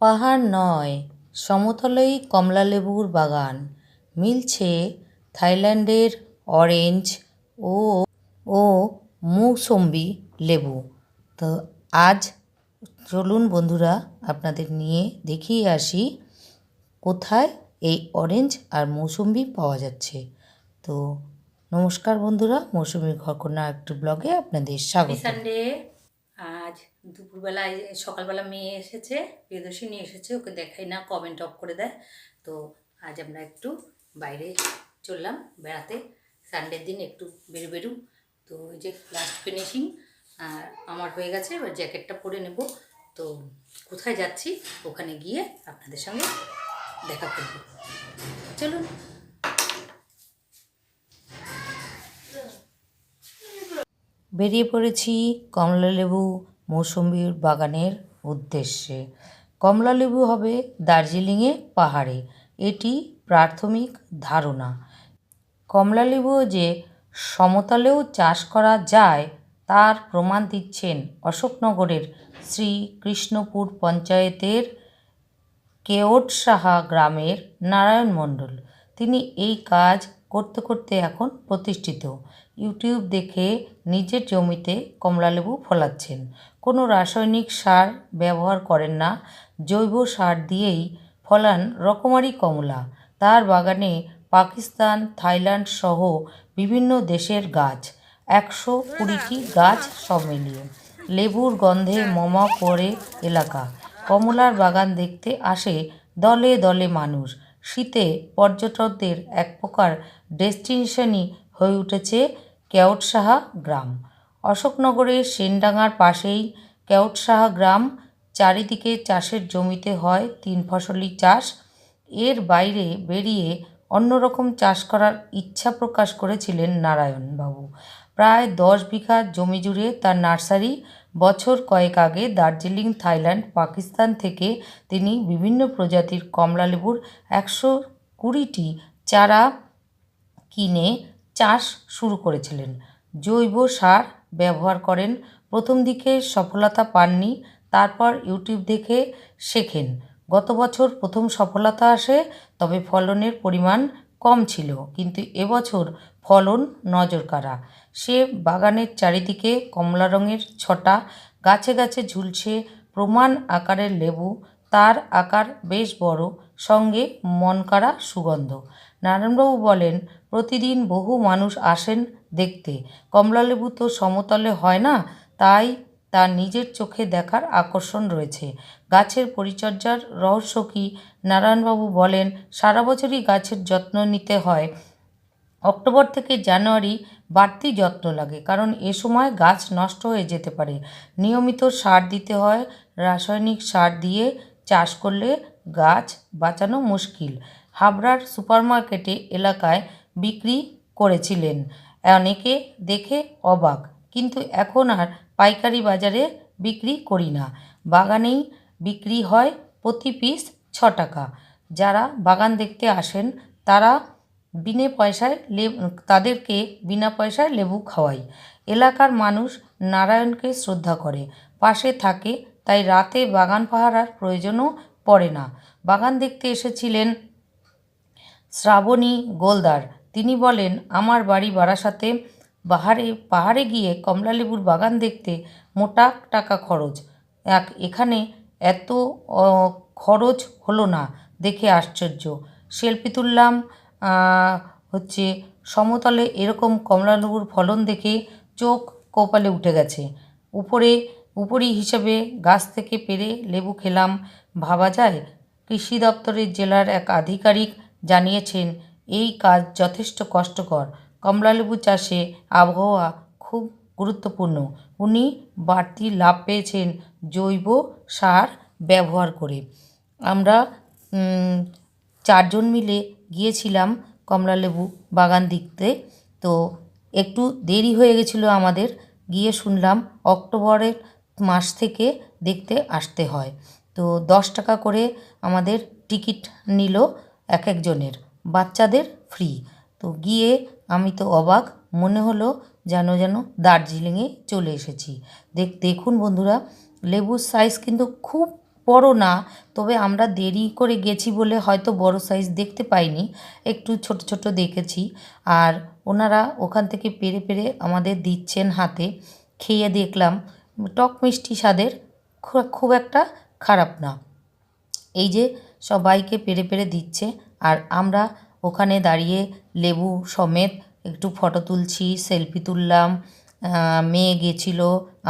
পাহাড় নয়, সমতলেই কমলালেবুর বাগান। মিলছে থাইল্যান্ডের অরেঞ্জ ও ও মৌসম্বি লেবু। তো আজ চলুন বন্ধুরা, আপনাদের নিয়ে দেখিয়ে আসি কোথায় এই অরেঞ্জ আর মৌসম্বি পাওয়া যাচ্ছে। তো নমস্কার বন্ধুরা মৌসুমীর ঘরকন্যা একটু ব্লগে আপনাদের স্বাগত। সানডে আজ দুপুরবেলায় সকালবেলা মেয়ে এসেছে, প্রিয়দর্শী নিয়ে এসেছে, ওকে দেখাই না কমেন্ট অফ করে দেয়। তো আজ আমরা একটু বাইরে চললাম, বেড়াতে। সানডের দিন একটু বেরু বেরু। তো ওই যে লাস্ট ফিনিশিং আর আমার হয়ে গেছে, এবার জ্যাকেটটা পরে নেব। তো কোথায় যাচ্ছি, ওখানে গিয়ে আপনাদের সঙ্গে দেখা করব। চলুন। বেরিয়ে পড়েছি কমলালেবু মৌসুম্বির বাগানের উদ্দেশ্যে। কমলালেবু হবে দার্জিলিংয়ে পাহাড়ে। এটি প্রাথমিক ধারণা। কমলালেবুও যে সমতলেও চাষ করা যায়, তার প্রমাণ দিচ্ছেন অশোকনগরের শ্রী কৃষ্ণপুর পঞ্চায়েতের কেওটসাহা গ্রামের নারায়ণ মণ্ডল। তিনি এই কাজ করতে করতে এখন প্রতিষ্ঠিত। ইউটিউব দেখে নিজের জমিতে কমলালেবু ফলাচ্ছেন। কোনো রাসায়নিক সার ব্যবহার করেন না। জৈব সার দিয়েই ফলান রকমারি কমলা। তার বাগানে পাকিস্তান, থাইল্যান্ড সহ বিভিন্ন দেশের গাছ, একশো কুড়িটি গাছ সব মিলিয়ে। লেবুর গন্ধে মমা করে এলাকা। কমলার বাগান দেখতে আসে দলে দলে মানুষ। শীতে পর্যটকদের এক প্রকার ডেস্টিনেশনই হয়ে উঠেছে কেওটসাহা গ্রাম। অশোকনগরের সেনডাঙ্গার পাশেই কেওটসাহা গ্রাম, চারিদিকে চাষের জমিতে হয় তিন ফসলি চাষ। এর বাইরে বেরিয়ে অন্যরকম চাষ করার ইচ্ছা প্রকাশ করেছিলেন নারায়ণবাবু। প্রায় দশ বিঘা জমি জুড়ে তার নার্সারি বছর কয়েক আগে দার্জিলিং, থাইল্যান্ড, পাকিস্তান থেকে তিনি বিভিন্ন প্রজাতির কমলালেবুর একশো কুড়িটি চারা কিনে চাষ শুরু করেছিলেন। জৈব সার ব্যবহার করেন, প্রথম দিকে সফলতা পাননি, তারপর ইউটিউব দেখে শেখেন। গত বছর প্রথম সফলতা আসে, তবে ফলনের পরিমাণ কম ছিল, কিন্তু এবছর ফলন নজর নজরকাড়া। সে বাগানের চারিদিকে কমলা রঙের ছটা, গাছে গাছে ঝুলছে প্রমাণ আকারের লেবু, তার আকার বেশ বড়, সঙ্গে মনকাড়া সুগন্ধ। নারায়ণবাবু বলেন, প্রতিদিন বহু মানুষ আসেন দেখতে। কমলালেবু তো সমতলে হয় না, তাই তার নিজের চোখে দেখার আকর্ষণ রয়েছে। গাছের পরিচর্যার রহস্য কী? নারায়ণবাবু বলেন, সারা বছরই গাছের যত্ন নিতে হয়। অক্টোবর থেকে জানুয়ারি বাড়তি যত্ন লাগে, কারণ এ সময় গাছ নষ্ট হয়ে যেতে পারে। নিয়মিত সার দিতে হয়, রাসায়নিক সার দিয়ে চাষ করলে গাছ বাঁচানো মুশকিল। হাবড়ার সুপারমার্কেটে এলাকায় বিক্রি করেছিলেন। অনেকে দেখে অবাক, কিন্তু এখন আর পাইকারি বাজারে বিক্রি করি না। বাগানেই বিক্রি হয় প্রতি পিস ছ টাকা। যারা বাগান দেখতে আসেন, তারা বিনে পয়সায় লেবু, তাদেরকে বিনা পয়সায় লেবু খাওয়াই। এলাকার মানুষ নারায়ণকে শ্রদ্ধা করে। পাশে থাকে, তাই রাতে বাগান পাহারার প্রয়োজনও পড়ে না। বাগান দেখতে এসেছিলেন শ্রাবণী গোলদার। তিনি বলেন, আমার বাড়ি বারাসাতে পাহাড়ে পাহাড়ে গিয়ে কমলালেবুর বাগান দেখতে মোটা টাকা খরচ। এক, এখানে এত খরচ হলো না। দেখে আশ্চর্য। সেলফি তুললাম হচ্ছে সমতলে এরকম কমলালেবুর ফলন দেখে চোখ কপালে উঠে গেছে। উপরে, উপরি হিসেবে গাছ থেকে পেরে লেবু খেলাম। ভাবা যায়, কৃষি দপ্তরের জেলার এক আধিকারিক জানিয়েছেন, এই কাজ যথেষ্ট কষ্টকর। কমলালেবু চাষে আবহাওয়া খুব গুরুত্বপূর্ণ। উনি বাড়তি লাভ পেয়েছেন জৈব সার ব্যবহার করে। আমরা চারজন মিলে গিয়েছিলাম কমলালেবু বাগান দেখতে। তো একটু দেরি হয়ে গেছিল আমাদের, গিয়ে শুনলাম অক্টোবরের মাস থেকে দেখতে আসতে হয়। তো দশ টাকা করে আমাদের টিকিট নিল এক একজনের। বাচ্চাদের ফ্রি তো গিয়ে আমি তো অবাক, মনে হলো যেন যেন দার্জিলিংয়ে চলে এসেছি। দেখ, দেখুন বন্ধুরা, লেবুর সাইজ কিন্তু খুব বড় না, তবে আমরা দেরি করে গেছি বলে হয়তো বড় সাইজ দেখতে পাইনি। একটু ছোট ছোট দেখেছি। আর ওনারা ওখান থেকে পেরে পেরে আমাদের দিচ্ছেন হাতে। খেয়ে দেখলাম, টক মিষ্টি স্বাদের খুব একটা খারাপ না। এই যে সবাইকে পেরে পেরে দিচ্ছে। আর আমরা ওখানে দাঁড়িয়ে লেবু সমেত একটু ফটো তুলছি, সেলফি তুললাম মেয়ে গেছিল,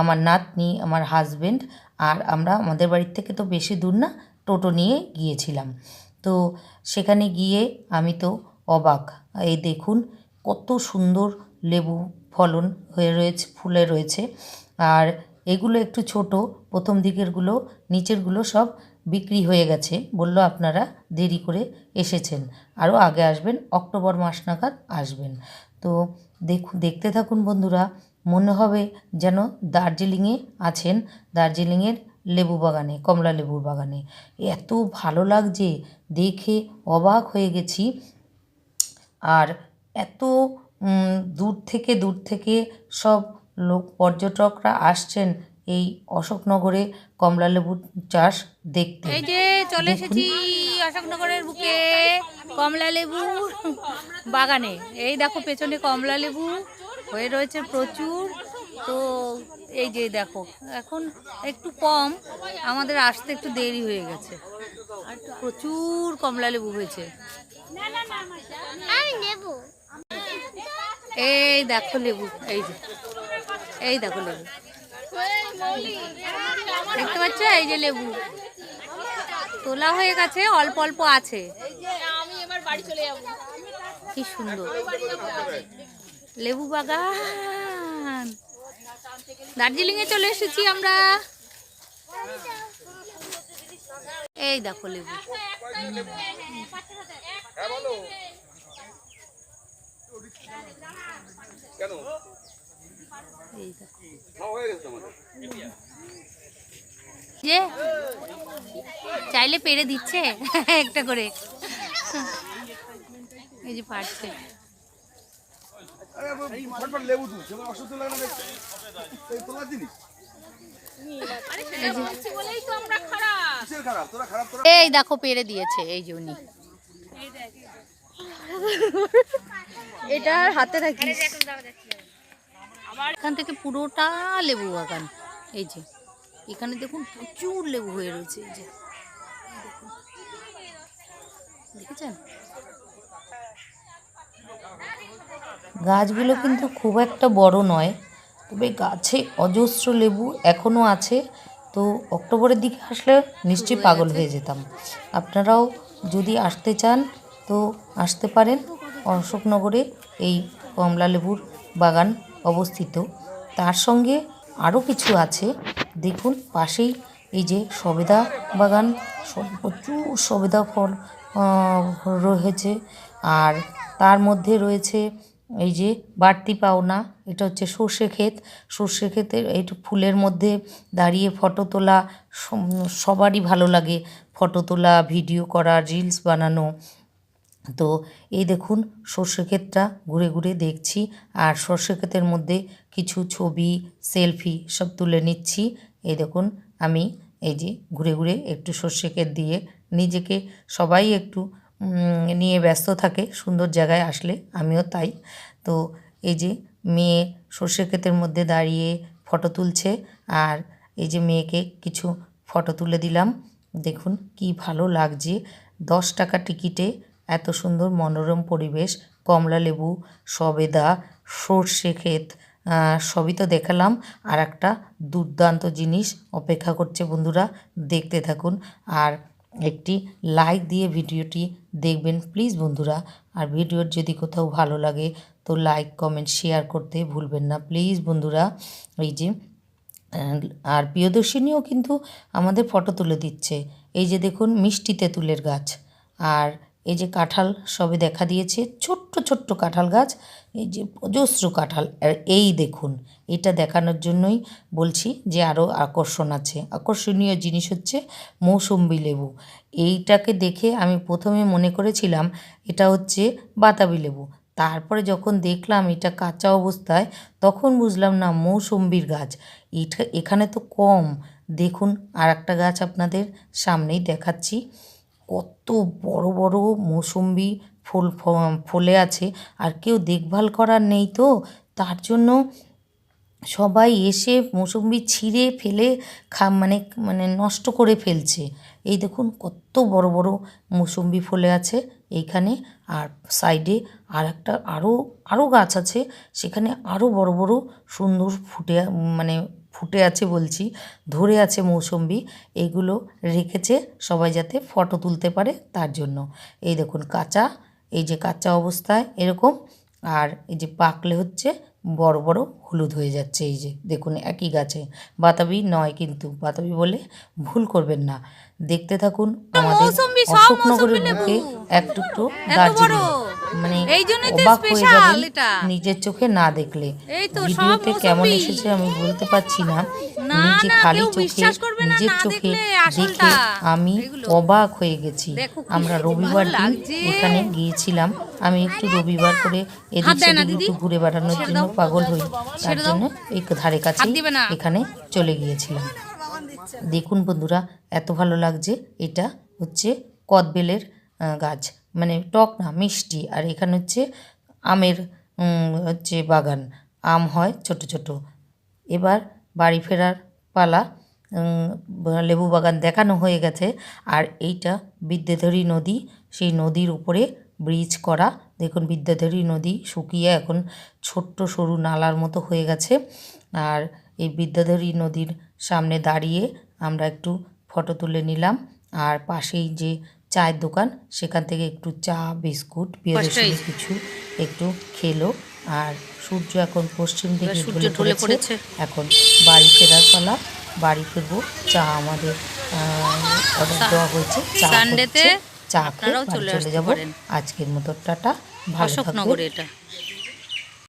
আমার নাতনি, আমার হাজবেন্ড, আর আমরা আমাদের বাড়ির থেকে তো বেশি দূর না, টোটো নিয়ে গিয়েছিলাম। তো সেখানে গিয়ে আমি তো অবাক। এই দেখুন, কত সুন্দর লেবু ফলন হয়ে রয়েছে, ফুলে রয়েছে। আর এগুলো একটু ছোট, প্রথম দিকেরগুলো, নিচেরগুলো সব বিক্রি হয়ে গেছে বলল আপনারা দেরি করে এসেছেন। আরও আগে আসবেন, অক্টোবর মাস নাগাদ আসবেন। তো দেখুন দেখতে থাকুন বন্ধুরা, মনে হবে যেন দার্জিলিংয়ে আছেন, দার্জিলিংয়ের লেবু বাগানে, কমলা লেবুর বাগানে। এত ভালো লাগছে, দেখে অবাক হয়ে গেছি। আর এত দূর থেকে দূর থেকে সব লোক, পর্যটকরা আসছেন এই অশোকনগরে কমলা লেবুর চাষ দেখতে। এই যে চলে এসেছি অশোকনগরের বুকে কমলালেবু বাগানে। এই দেখো পেছনে কমলালেবু হয়ে রয়েছে প্রচুর। তো এই যে দেখো এখন একটু কম আমাদের আসতে একটু দেরি হয়ে গেছে। প্রচুর কমলালেবু হয়েছে। এই দেখো লেবু এই যে এই দেখো লেবু। দেখতে পাচ্ছ? এই যে লেবু। তোলা হয়ে গেছে, অল্প অল্প আছে। কি সুন্দর। লেবু বাগান। দার্জিলিং এ চলে এসেছি আমরা। এই দেখো লেবু। যে চাইলে পেরে দিচ্ছে একটা করে। এই যে পারছে। এই দেখো, পেরে দিয়েছে, এই যে উনি। এটা হাতে রাখিস। এখান থেকে পুরোটা লেবু বাগান এই যে। এখানে দেখুন প্রচুর লেবু হয়ে রয়েছে এই যে। দেখেছেন? গাছগুলো কিন্তু খুব একটা বড় নয় তবে গাছে অজস্র লেবু এখনও আছে। তো অক্টোবরের দিকে আসলে নিশ্চয়ই পাগল হয়ে যেতাম। আপনারাও যদি আসতে চান তো আসতে পারেন অশোকনগরে এই কমলা লেবুর বাগান। অবস্থিত। তার সঙ্গে আরও কিছু আছে। দেখুন, পাশেই এই যে সবেদা বাগান প্রচুর সবেদা ফল রয়েছে। আর তার মধ্যে রয়েছে এই যে বাড়তি পাওনা, এটা হচ্ছে সর্ষে ক্ষেত। সর্ষে ক্ষেতের এই ফুলের মধ্যে দাঁড়িয়ে ফটো তোলা সবারই ভালো লাগে ফটো তোলা, ভিডিও করা, রিলস বানানো। তো এই দেখুন সর্ষে ক্ষেতটা ঘুরে ঘুরে দেখছি আর সর্ষে ক্ষেতের মধ্যে কিছু ছবি, সেলফি সব তুলে নিচ্ছি। এই দেখুন আমি এই যে ঘুরে ঘুরে একটু সর্ষে ক্ষেত দিয়ে নিজেকে সবাই একটু নিয়ে ব্যস্ত থাকে, সুন্দর জায়গায় আসলে আমিও তাই। তো এই যে মেয়ে সর্ষে ক্ষেতের মধ্যে দাঁড়িয়ে ফটো তুলছে আর এই যে মেয়েকে কিছু ফটো তুলে দিলাম। দেখুন কি ভালো লাগছে, দশ টাকা টিকিটে এত সুন্দর মনোরম পরিবেশ, কমলা লেবু, সবেদা, সর্ষে ক্ষেত সবই তো দেখালাম। আর একটা দুর্দান্ত জিনিস অপেক্ষা করছে বন্ধুরা, দেখতে থাকুন। আর একটি লাইক দিয়ে ভিডিওটি দেখবেন প্লিজ বন্ধুরা। আর ভিডিওর যদি কোথাও ভালো লাগে তো লাইক কমেন্ট শেয়ার করতে ভুলবেন না প্লিজ বন্ধুরা। এই যে আর প্রিয়দর্শিনীও কিন্তু আমাদের ফটো তুলে দিচ্ছে। এই যে দেখুন মিষ্টি তেঁতুলের গাছ। আর এই যে কাঁঠাল সবে দেখা দিয়েছে, ছোট্ট ছোট্ট কাঁঠাল গাছ, এই যে অজস্র কাঁঠাল। আর এই দেখুন, এটা দেখানোর জন্যই বলছি যে আরও আকর্ষণ আছে। আকর্ষণীয় জিনিস হচ্ছে মৌসুম্বি লেবু। এইটাকে দেখে আমি প্রথমে মনে করেছিলাম এটা হচ্ছে বাতাবি লেবু। তারপরে যখন দেখলাম এটা কাঁচা অবস্থায়, তখন বুঝলাম না মৌসুম্বির গাছ। এটা এখানে তো কম। দেখুন আর একটা গাছ আপনাদের সামনেই দেখাচ্ছি। কত বড় বড় মৌসুম্বি ফুল ফলে আছে, আর কেউ দেখভাল করার নেই তো? তার জন্য সবাই এসে মৌসুম্বি ছিঁড়ে ফেলে খা মানে মানে নষ্ট করে ফেলছে। এই দেখুন কত বড় বড় মৌসুম্বি ফলে আছে এইখানে, আর সাইডে আর একটা আরও আরও গাছ আছে, সেখানে আরও বড় বড় সুন্দর ফুটে মানে ফুটে আছে বলছি ধরে আছে মৌসুম্বি এইগুলো রেখেছে সবাই যাতে ফটো তুলতে পারে তার জন্য। এই দেখুন কাঁচা এই যে কাঁচা অবস্থায় এরকম আর এই যে পাকলে হচ্ছে বড় বড় হলুদ হয়ে যাচ্ছে এই যে দেখুন একই গাছে। বাতাবি নয় কিন্তু বাতাবি বলে ভুল করবেন না। দেখতে থাকুন আমাদের অশোকনগরের বুকে একটু এত দার্জিলিং। মানে এই জন্যই তো অবাক হয়ে যাবেন এটা। নিজের চোখে না দেখলে। এই তো সব ভিডিওতে কেমন এসেছে আমি বলতে পারছি না। না, নিজে না, খালি চোখে নিজের চোখে দেখে আমি অবাক হয়ে গেছি। আমরা রবিবার দিন। এখানে গিয়েছিলাম। আমি একটু রবিবার করে এদিক সেদিক একটু ঘুরে বেড়ানোর জন্য পাগল হই। তার জন্য এই ধারে কাছে। এখানে চলে গিয়েছিলাম। দেখুন বন্ধুরা এত ভালো লাগছে। এটা হচ্ছে কদবেলের গাছ। মানে টক না, মিষ্টি। আর এখানে হচ্ছে আমের হচ্ছে বাগান। আম হয় ছোট ছোট। এবার বাড়ি ফেরার পালা লেবু বাগান দেখানো হয়ে গেছে। আর এইটা বিদ্যাধরী নদী, সেই নদীর উপরে ব্রিজ করা। দেখুন, বিদ্যাধরী নদী শুকিয়ে এখন ছোট্ট সরু নালার মতো হয়ে গেছে। আর এই বিদ্যাধরী নদীর সামনে দাঁড়িয়ে আমরা একটু ফটো তুলে নিলাম। আর পাশেই যে চায়ের দোকান সেখান থেকে একটু চা বিস্কুট প্রিয়দর্শিনী কিছু একটু খেলো। আর সূর্য এখন পশ্চিম দিকে ঢলে পড়েছে। এখন বাড়ি ফেরার পালা বাড়ি ফিরবো চা আমাদের অর্ডার দেওয়া হয়েছে চা সানডেতে চা খেয়ে চলে যাব। আজকের মতো টাটা ভালো থাকবেন। এটা।